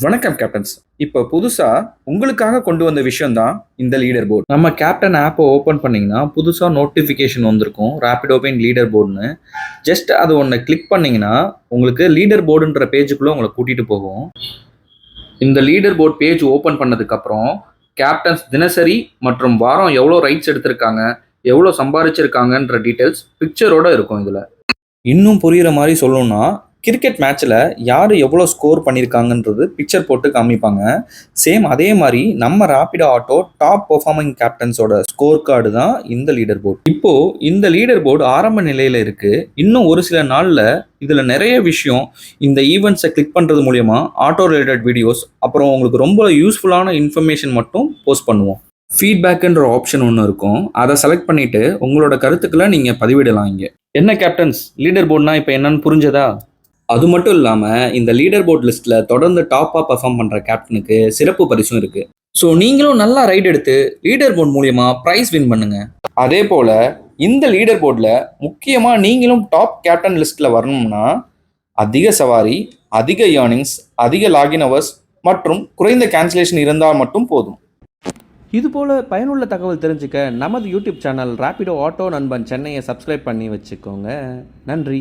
வணக்கம் கேப்டன்ஸ் இப்போ புதுசா உங்களுக்காக கொண்டு வந்த விஷயம் தான் இந்த லீடர் போர்டு நம்ம கேப்டன் ஆப்பை ஓப்பன் பண்ணீங்கன்னா புதுசா நோட்டிஃபிகேஷன் வந்திருக்கும் ரேபிட் ஓபன் லீடர் போர்டுன்னு ஜஸ்ட் அது ஒன்று கிளிக் பண்ணீங்கன்னா உங்களுக்கு லீடர் போர்டுன்ற பேஜுக்குள்ள உங்களை கூட்டிட்டு போகும். இந்த லீடர் போர்டு பேஜ் ஓப்பன் பண்ணதுக்கப்புறம் கேப்டன்ஸ் தினசரி மற்றும் வாரம் எவ்வளோ ரைட்ஸ் எடுத்திருக்காங்க எவ்வளோ சம்பாதிச்சிருக்காங்கன்ற டீட்டெயில்ஸ் பிக்சரோட இருக்கும் இதில். இன்னும் புரிகிற மாதிரி சொல்லணும்னா கிரிக்கெட் மேட்ச்சில் யார் எவ்வளோ ஸ்கோர் பண்ணியிருக்காங்கன்றது பிக்சர் போட்டு காமிப்பாங்க. சேம் அதே மாதிரி நம்ம ராபிடோ ஆட்டோ டாப் பெர்ஃபார்மிங் கேப்டன்ஸோட ஸ்கோர் கார்டு தான் இந்த லீடர் போர்டு இப்போது இந்த லீடர் போர்டு ஆரம்ப நிலையில் இருக்குது இன்னும் ஒரு சில நாளில் இதில் நிறைய விஷயம் இந்த ஈவெண்ட்ஸை கிளிக் பண்ணுறது மூலயமா ஆட்டோ ரிலேட்டட் வீடியோஸ் அப்புறம் உங்களுக்கு ரொம்ப யூஸ்ஃபுல்லான இன்ஃபர்மேஷன் மட்டும் போஸ்ட் பண்ணுவோம். ஃபீட்பேக்குன்ற ஆப்ஷன் ஒன்று இருக்கும். அதை செலக்ட் பண்ணிவிட்டு உங்களோட கருத்துக்களை நீங்கள் பதிவிடலாம் இங்கே. என்ன கேப்டன்ஸ் லீடர் போர்டுனா இப்போ என்னன்னு புரிஞ்சதா? அது மட்டும் இல்லாமல் இந்த லீடர் போர்ட் லிஸ்ட்டில் தொடர்ந்து டாப்பாக பர்ஃபார்ம் பண்ணுற கேப்டனுக்கு சிறப்பு பரிசும் இருக்குது ஸோ நீங்களும் நல்லா ரைட் எடுத்து லீடர் போர்ட் மூலியமா ப்ரைஸ் வின் பண்ணுங்க. அதே போல் இந்த லீடர் போர்டில் முக்கியமாக நீங்களும் டாப் கேப்டன் லிஸ்ட்டில் வரணும்னா அதிக சவாரி அதிக ஏர்னிங்ஸ் அதிக லாகின் ஹவர்ஸ் மற்றும் குறைந்த கேன்சலேஷன் இருந்தால் மட்டும் போதும். இதுபோல் பயனுள்ள தகவல் தெரிஞ்சுக்க நமது யூடியூப் சேனல் ராபிடோ ஆட்டோ நண்பன் சென்னையை சப்ஸ்கிரைப் பண்ணி வச்சுக்கோங்க. நன்றி.